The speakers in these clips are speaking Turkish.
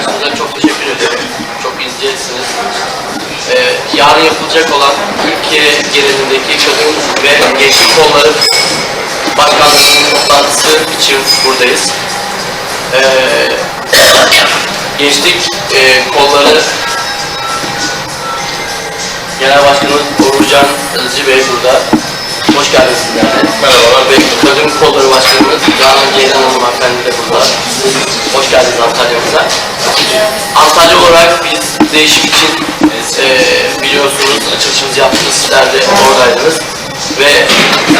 arkadaşlarımıza çok teşekkür ederim. Çok incesiniz. Ee, yarın yapılacak olan Türkiye genelindeki kadın ve gençlik kolları başkanlığının toplantısı için buradayız. Ee, gençlik e, kolları Genel Başkanımız Uğurcan Hızcı Bey burada. Hoş geldiniz sizler de. Merhabalar. Ve Kadın Kolları Başkanımız Canan Ceylan Hanım hanımefendi de burada. Hoş geldiniz Antalya'mıza. Antalya olarak biz değişim için e, biliyorsunuz açılışımızı yaptınız. Sizler de oradaydınız. Ve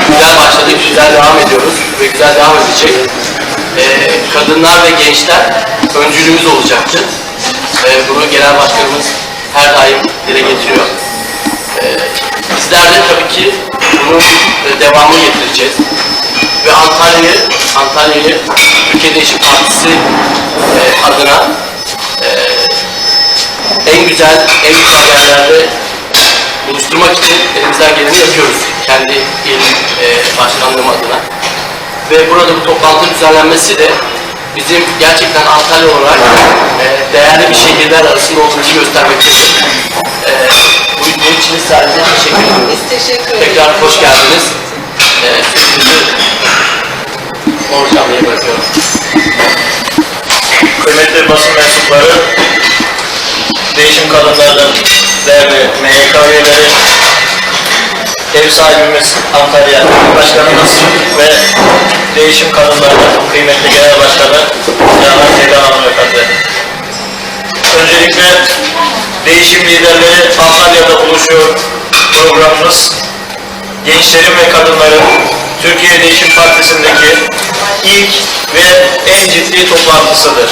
güzel başladık, güzel devam ediyoruz ve güzel devam edecek. E, kadınlar ve gençler öncülüğümüz olacaktı. E, bunu Genel Başkanımız her daim dile getiriyor. Ee, bizler de tabii ki bunun e, devamını getireceğiz. Ve Antalya'yı, Antalya'yı Türkiye Değişim Partisi e, adına e, en güzel, en güzel yerlerde buluşturmak için elimizden geleni yapıyoruz. Kendi il e, başkanlığım adına. Ve burada bu toplantı düzenlenmesi de bizim gerçekten Antalya olarak e, değerli bir şehirler arasında olduğumuzu göstermektedir. E, bu, için sadece teşekkür ediyoruz. Teşekkür ederiz. Tekrar hoş geldiniz. E, Bey'e bırakıyorum. Kıymetli basın mensupları, Değişim Kadınları'nın değerli MYK üyeleri, ev sahibimiz Antalya Başkanımız ve Değişim Kadınları'nın kıymetli Genel Başkanı Canan Ceylan Hanımefendi. Öncelikle Değişim Liderleri Antalya'da buluşuyor programımız. Gençlerin ve kadınların Türkiye Değişim Partisi'ndeki ilk ve en ciddi toplantısıdır.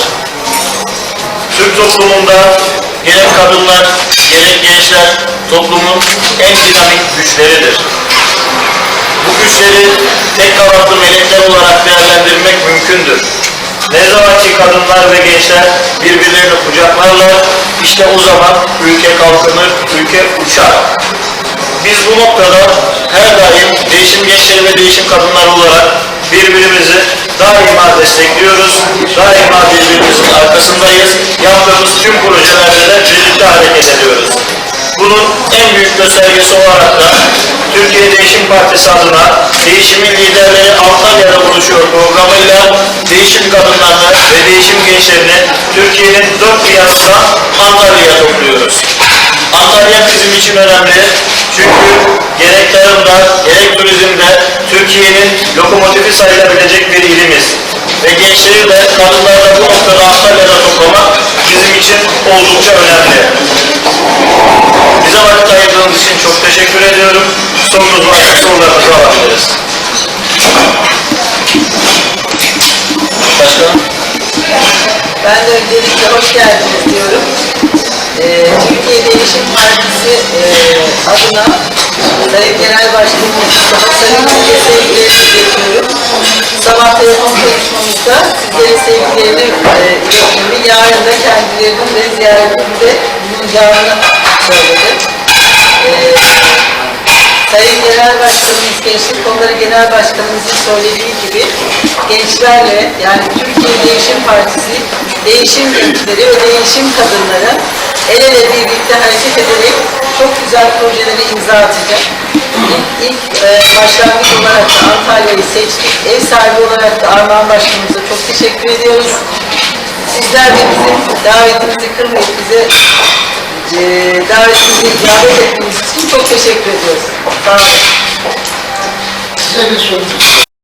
Türk toplumunda gerek kadınlar, gerek gençler toplumun en dinamik güçleridir. Bu güçleri tek kanatlı melekler olarak değerlendirmek mümkündür. Ne zaman ki kadınlar ve gençler birbirlerini kucaklarlar, işte o zaman ülke kalkınır, ülke uçar. Biz bu noktada her daim değişim gençleri ve değişim kadınlar olarak birbirimizi daima destekliyoruz. Daima birbirimizin arkasındayız. Yaptığımız tüm projelerde de birlikte hareket ediyoruz. Bunun en büyük göstergesi olarak da Türkiye Değişim Partisi adına Değişimin Liderleri Antalya'da buluşuyor programıyla değişim kadınlarını ve değişim gençlerini Türkiye'nin dört bir yanından Antalya'ya topluyoruz. Antalya bizim için önemli. Çünkü gerek tarımda, gerek turizmde Türkiye'nin lokomotifi sayılabilecek bir ilimiz. Ve gençleri de kadınları da bu noktada Antalya'da toplamak bizim için oldukça önemli. Bize vakit ayırdığınız için çok teşekkür ediyorum. Sorunuz varsa sorularınızı alabiliriz. Başkanım. Ben de öncelikle hoş geldiniz diyorum. Değişim Partisi e, adına Sayın Genel Başkanımız Mustafa Sarıgül'e sevgilerimi iletiyorum. Sabah telefon konuşmamızda sizlere sevgilerimi e, iletiyorum. Yarın da kendilerinin de ziyaretimde bulunacağını söyledi. Ee, Sayın Genel Başkanımız, Gençlik Kolları Genel Başkanımızın söylediği gibi gençlerle yani Türkiye Değişim Partisi, değişim gençleri ve değişim kadınları el ele birlikte hareket ederek çok güzel projeleri imza atacak. İlk, ilk e, başlangıç olarak da Antalya'yı seçtik. Ev sahibi olarak da Armağan Başkanımıza çok teşekkür ediyoruz. Sizler de bizim davetimizi kırmayıp bize e, davetimizi icabet ettiğiniz için çok teşekkür ediyoruz. Sağ olun. Size bir sorum.